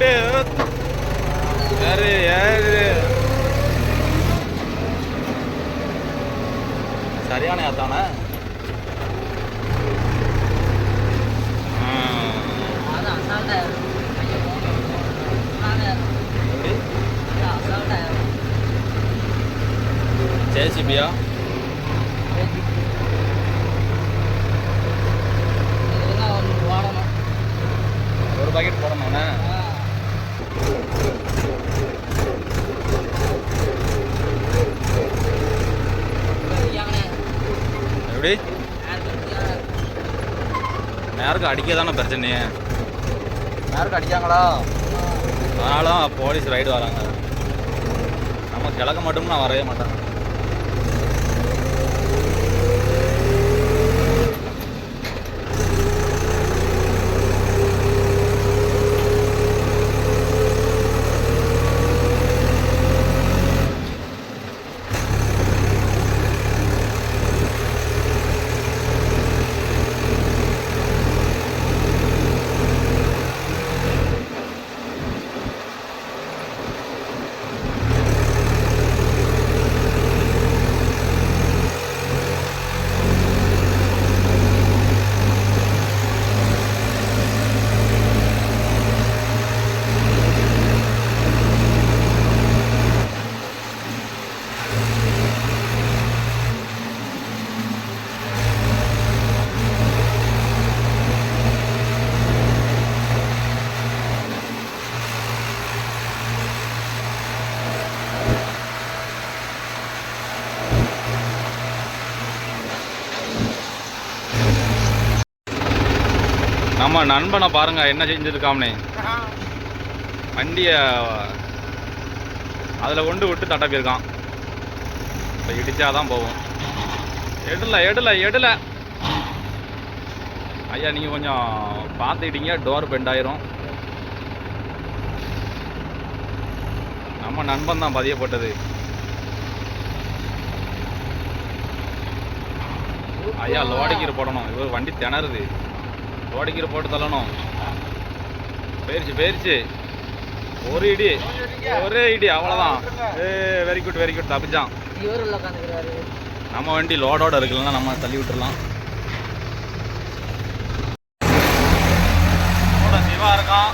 புட்டு புட்டு யாரு யாரு சரியான ஏத்தானே அது அசால்ட்டா எப்படி அது அசால்ட்டா ஜேசிபியா இதெல்லாம் ஒன்று ஓடணும் ஒரு பாக்கெட் போடணும்ண்ணே எப்படி நேருக்கு அடிக்க தானே பிரச்சனை நேருக்கு அடிக்காங்களா அதனால தான் போலீஸ் ரைடு வராங்க. நம்ம கிழக்க மட்டும் நான் வரவே மாட்டேன். ஆமாம் நண்பனை பாருங்க என்ன செஞ்சிருக்காம்னே. வண்டியை அதில் கொண்டு விட்டு தட்ட போயிருக்கான் இப்போ இடிச்சாதான் போகும். எடுல எடுல எடுல. ஐயா நீங்கள் கொஞ்சம் பார்த்துக்கிட்டீங்க டோர் பெண்ட் ஆயிரும். நம்ம நண்பன் தான் பதியப்பட்டது. ஐயா லோடிக்கீர் போடணும். இவர் வண்டி திணறுது. லோடிக்கீர் போட்டு தள்ளணும். போயிருச்சு போயிருச்சு ஒரு இடி ஒரே இடி அவ்வளோதான் ஏ வெரி குட் வெரி குட் தப்பிச்சான். நம்ம வண்டி லோடோட இருக்குல்ல நம்ம தள்ளி விட்டுறலாம். கூட சிவா இருக்கான்.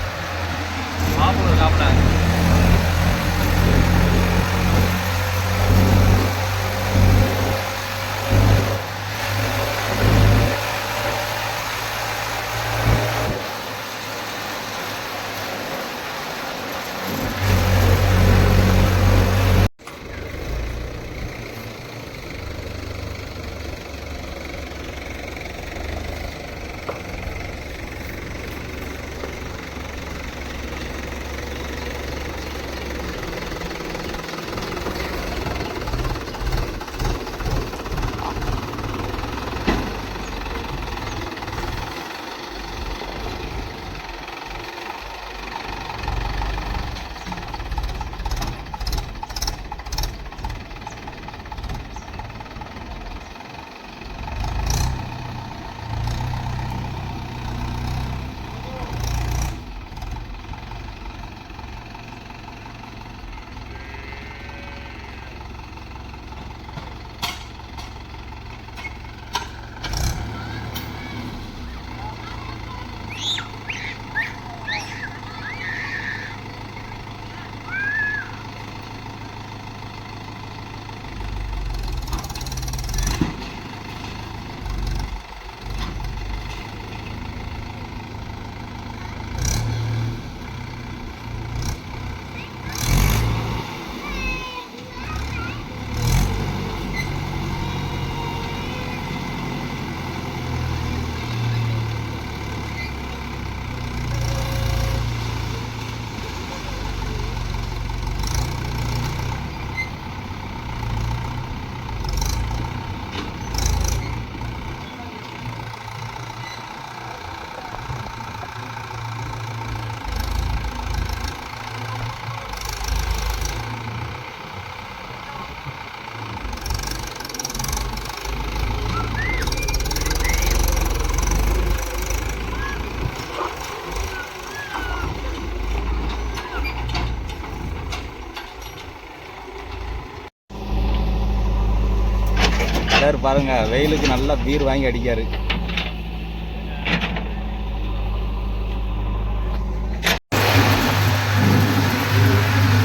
பாருங்க வெயிலுக்கு நல்லா பீர் வாங்கி அடிக்காரு.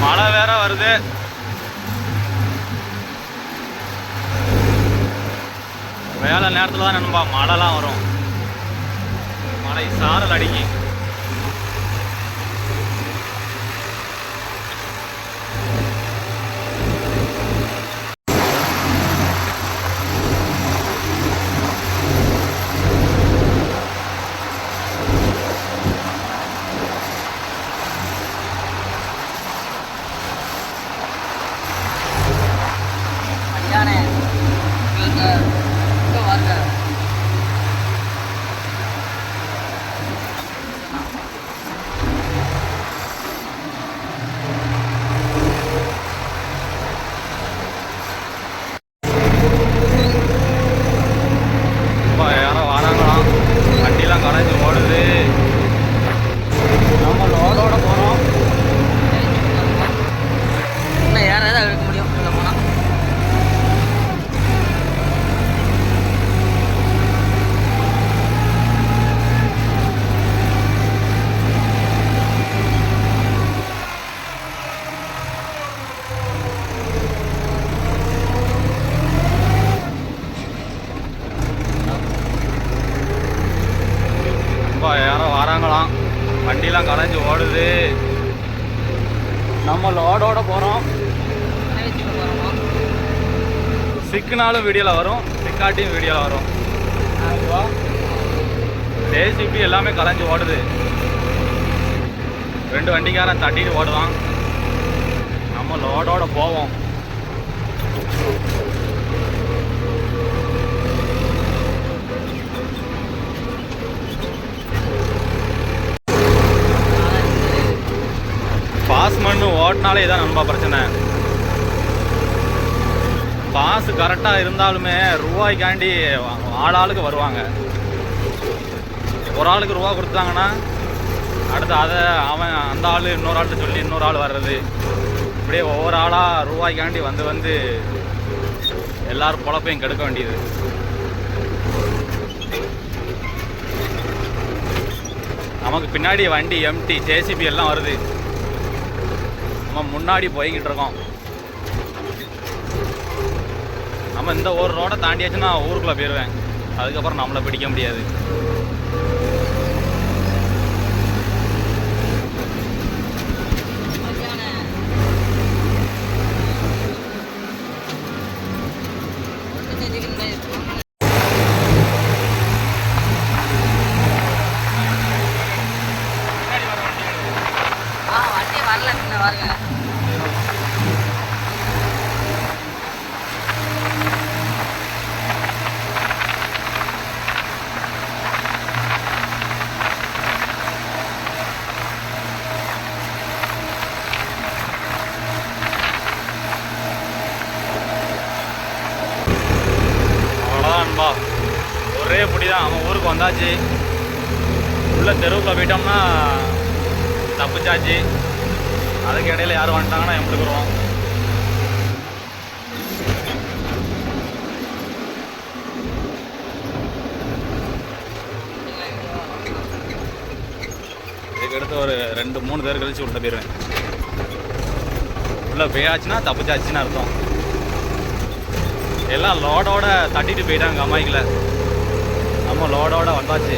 மழை வேற வருது. வேலை நேரத்தில் தான் நண்பா மழைலாம் வரும். மழை சாரல் அடிக்கும் ஐயானே இங்க இங்க வாங்க இப்போ யாரோ வராங்களாம் வண்டிலாம் கலைஞ்சு ஓடுது நம்ம லோடோட போகிறோம் இன்னும் யார் ஏதாவது எடுக்க முடியும் உள்ள போனா இப்போ யாரோ வராங்களாம் வண்டிலாம் கலைஞ்சு ஓடுது நம்ம லோடோட போகிறோம் சிக்குனாலும் வீடியோவில் வரும் சிக்காட்டியும் வீடியோவில் வரும். ஜேசிபி எல்லாமே கலைஞ்சு ஓடுது. ரெண்டு வண்டிக்காரன் தட்டிட்டு ஓடுவான். நம்ம லோடோட போவோம் பாஸ் மண்ணு ஓட்டினாலே இதான் நண்பா பிரச்சனை. பாஸ் கரெக்டாக இருந்தாலுமே ரூபாய்க்காண்டி ஆளாளுக்கு வருவாங்க. ஒரு ஆளுக்கு ரூபா கொடுத்தாங்கன்னா அடுத்து அதை அவன் அந்த ஆள் இன்னொரு ஆள்கிட்ட சொல்லி இன்னொரு ஆள் வர்றது. இப்படியே ஒவ்வொரு ஆளாக ரூபாய்க்காண்டி வந்து வந்து எல்லாரும் பொழப்பையும் கெடுக்க வேண்டியது. நமக்கு பின்னாடி வண்டி எம்டி ஜேசிபி எல்லாம் வருது. நம்ம முன்னாடி போய்கிட்டு இருக்கோம். நம்ம இந்த ஒரு ரோடை தாண்டியாச்சுன்னா ஊருக்குள்ளே போயிடுவேன் அதுக்கப்புறம் நம்மளை பிடிக்க முடியாது. பாருங்க. அன்பா. ஒரே பிடி தான் அவன் ஊருக்கு வந்தாச்சு. உள்ள தெருவுக்குள்ள போயிட்டோம்னா தப்பிச்சாச்சு. அதுக்கு இடையில யாரும் வந்துட்டாங்கன்னா எம்பிடுக்குறோம் இதுக்கு ஒரு ரெண்டு மூணு பேர் கழிச்சு உள்ள போயிடுவேன் உள்ள போயாச்சுன்னா தப்பிச்சாச்சுன்னு அர்த்தம். எல்லாம் லோடோட தட்டிட்டு போயிட்டாங்க அம்மாய்க்கில் நம்ம லோடோட வந்தாச்சு.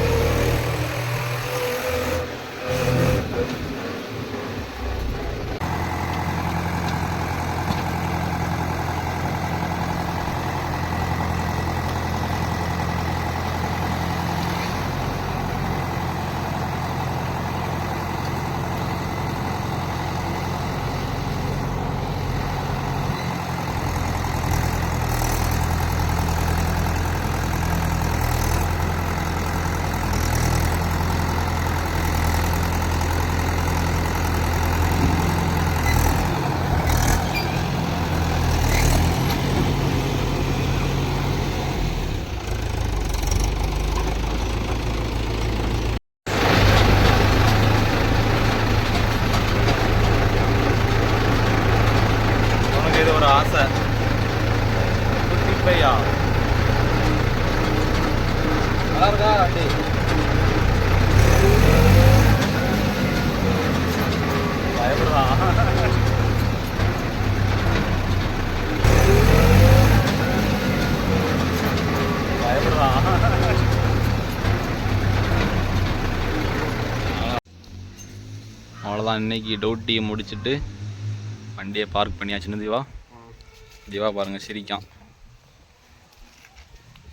அவ்வளோதான் இன்னைக்கு டவுட்டியை முடிச்சுட்டு வண்டியை பார்க் பண்ணியாச்சுன்னு தீவா. தீவா பாருங்கள் சிரிக்கான்.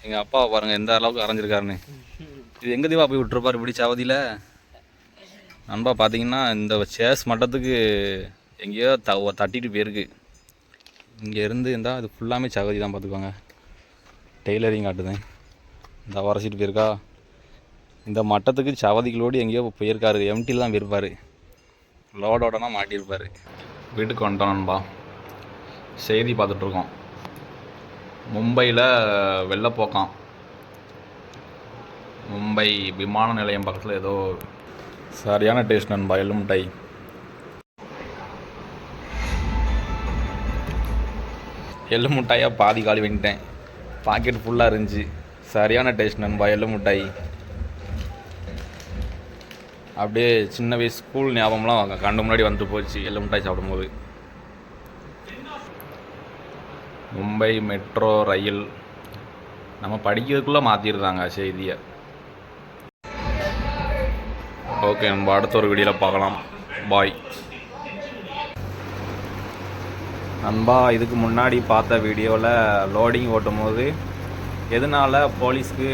எங்கள் அப்பாவை பாருங்கள் எந்த அளவுக்கு அரைஞ்சிருக்காருன்னு. இது எங்கே தீவா போய் விட்டுருப்பார் இப்படி சாவதியில்? நண்பா பார்த்தீங்கன்னா இந்த சேஸ் மட்டத்துக்கு எங்கேயோ த தட்டிட்டு போயிருக்கு. இங்கே இருந்து இருந்தால் அது ஃபுல்லாமே சகதி தான் பார்த்துக்கோங்க டெய்லரிங் காட்டுதேன் இந்த வரைச்சிட்டு போயிருக்கா. இந்த மட்டத்துக்கு சவதிகளோடு எங்கேயோ போயிருக்காரு. எம்டியில் தான் போயிருப்பார். லோடோடனா மாட்டியிருப்பார். வீட்டுக்கு வந்துட்டோம்பா செய்தி பார்த்துட்ருக்கோம். மும்பையில் வெள்ளப்போக்கம் மும்பை விமான நிலையம் பக்கத்தில் ஏதோ சரியான டேஸ்ட் நண்பா எள்ளு மிட்டாய் எள்ளு மிட்டாயாக பாதி காலி வாங்கிட்டேன். பாக்கெட் ஃபுல்லாக இருந்துச்சு. சரியான டேஸ்ட் நண்பா எள்ளு மிட்டாய் அப்படியே சின்ன வயசு ஸ்கூல் ஞாபகம்லாம் கண்டு முன்னாடி வந்துட்டு போச்சு எள்ளு மிட்டாய் சாப்பிடும்போது. Mumbai metro rail. நம்ம படிக்கிறதுக்குள்ளே மாற்றிடுறாங்க செய்தியை. ஓகே நம்ம அடுத்த ஒரு வீடியோவில் பார்க்கலாம். பாய். நண்பா இதுக்கு முன்னாடி பார்த்த வீடியோவில் லோடிங் ஓட்டும் போது எதனால போலீஸ்க்கு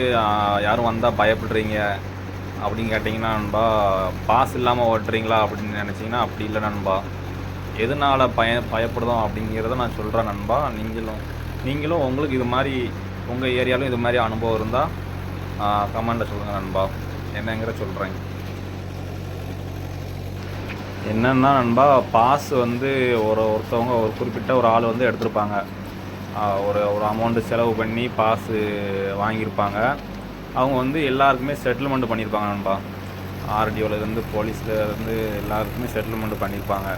யாரும் வந்தால் பயப்படுறீங்க? அப்படின்னு கேட்டிங்கன்னா நண்பா பாஸ் இல்லாமல் ஓட்டுறீங்களா அப்படின்னு நினச்சிங்கன்னா அப்படி இல்லை நண்பா. எதனால பய பயப்படுதோம் அப்படிங்கிறத நான் சொல்கிறேன் நண்பா. நீங்களும் நீங்களும் உங்களுக்கு இது மாதிரி உங்கள் ஏரியாலும் இது மாதிரி அனுபவம் இருந்தால் கமெண்டில் சொல்லுங்கள் நண்பா. என்னங்கிற சொல்கிறேன் என்னென்னா நண்பா பாஸ் வந்து ஒரு ஒருத்தவங்க ஒரு குறிப்பிட்ட ஒரு ஆள் வந்து எடுத்திருப்பாங்க. ஒரு ஒரு அமௌண்ட்டு செலவு பண்ணி பாஸு வாங்கியிருப்பாங்க. அவங்க வந்து எல்லாருக்குமே செட்டில்மெண்ட் பண்ணியிருப்பாங்க நண்பா. ஆர்டிஓலேருந்து போலீஸ்லேருந்து எல்லாருக்குமே செட்டில்மெண்ட் பண்ணியிருப்பாங்க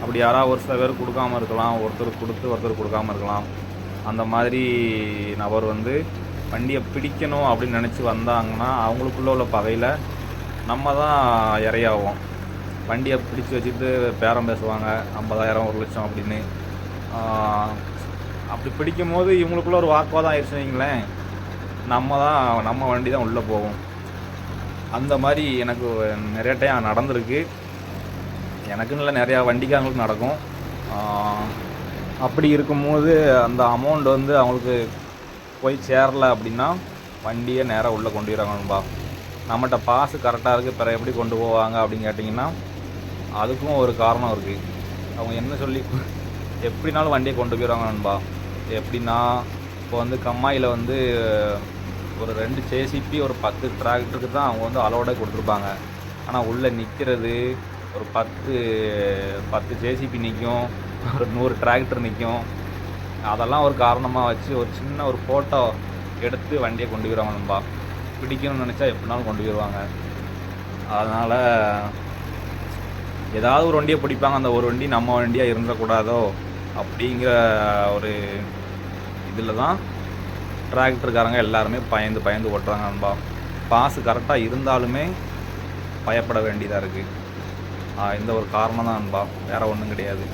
அப்படி யாராவது ஒரு சில பேர் கொடுக்காம இருக்கலாம் ஒருத்தர் கொடுத்து ஒருத்தர் கொடுக்காம இருக்கலாம். அந்த மாதிரி நபர் வந்து வண்டியை பிடிக்கணும் அப்படின்னு நினச்சி வந்தாங்கன்னா அவங்களுக்குள்ள உள்ள பகையில் நம்ம தான் இறையாகும் வண்டியை பிடிச்சி வச்சுட்டு பேரம் பேசுவாங்க ஐம்பதாயிரம் ஒரு லட்சம் அப்படின்னு. அப்படி பிடிக்கும் போது இவங்களுக்குள்ள ஒரு வாக்குவாதம் ஆயிடுச்சு வைங்களேன். நம்ம தான் நம்ம வண்டி தான் உள்ளே போகும் அந்த மாதிரி எனக்கு நிறைய டைம் நடந்திருக்கு. எனக்குன்னு இல்லை நிறையா வண்டிக்காரங்களுக்கு நடக்கும். அப்படி இருக்கும்போது அந்த அமௌண்ட் வந்து அவங்களுக்கு போய் சேரல அப்படின்னா வண்டியை நேராக உள்ளே கொண்டு போயிடறாங்கப்பா நம்மகிட்ட பாசு கரெக்டாக இருக்குது பிற எப்படி கொண்டு போவாங்க அப்படின்னு கேட்டிங்கன்னா அதுக்கும் ஒரு காரணம் இருக்குது அவங்க என்ன சொல்லி எப்படினாலும் வண்டியை கொண்டு போயிடுவாங்க நண்பா எப்படின்னா இப்போ வந்து கம்மாயில் வந்து ஒரு ரெண்டு ஜேசிபி ஒரு பத்து டிராக்டருக்கு தான் அவங்க வந்து அலோடே கொடுத்துருப்பாங்க. ஆனால் உள்ளே நிற்கிறது ஒரு பத்து பத்து ஜேசிபி நிற்கும் ஒரு நூறு டிராக்டர் நிற்கும் அதெல்லாம் ஒரு காரணமாக வச்சு ஒரு சின்ன ஒரு ஃபோட்டோ எடுத்து வண்டியை கொண்டு போயிடுவாங்க நண்பா பிடிக்கணும்னு நினச்சா எப்படினாலும் கொண்டு போயிடுவாங்க அதனால் ஏதாவது ஒரு வண்டியை பிடிப்பாங்க. அந்த ஒரு வண்டி நம்ம வண்டியாக இருந்துடக்கூடாதோ அப்படிங்கிற ஒரு இதில் தான் டிராக்டருக்காரங்க எல்லாருமே பயந்து பயந்து ஓட்டுறாங்க நண்பா. பாசு கரெக்டாக இருந்தாலுமே பயப்பட வேண்டியதாக இருக்குது இந்த ஒரு காரணம் தான் நண்பா. வேறு ஒன்றும் கிடையாது.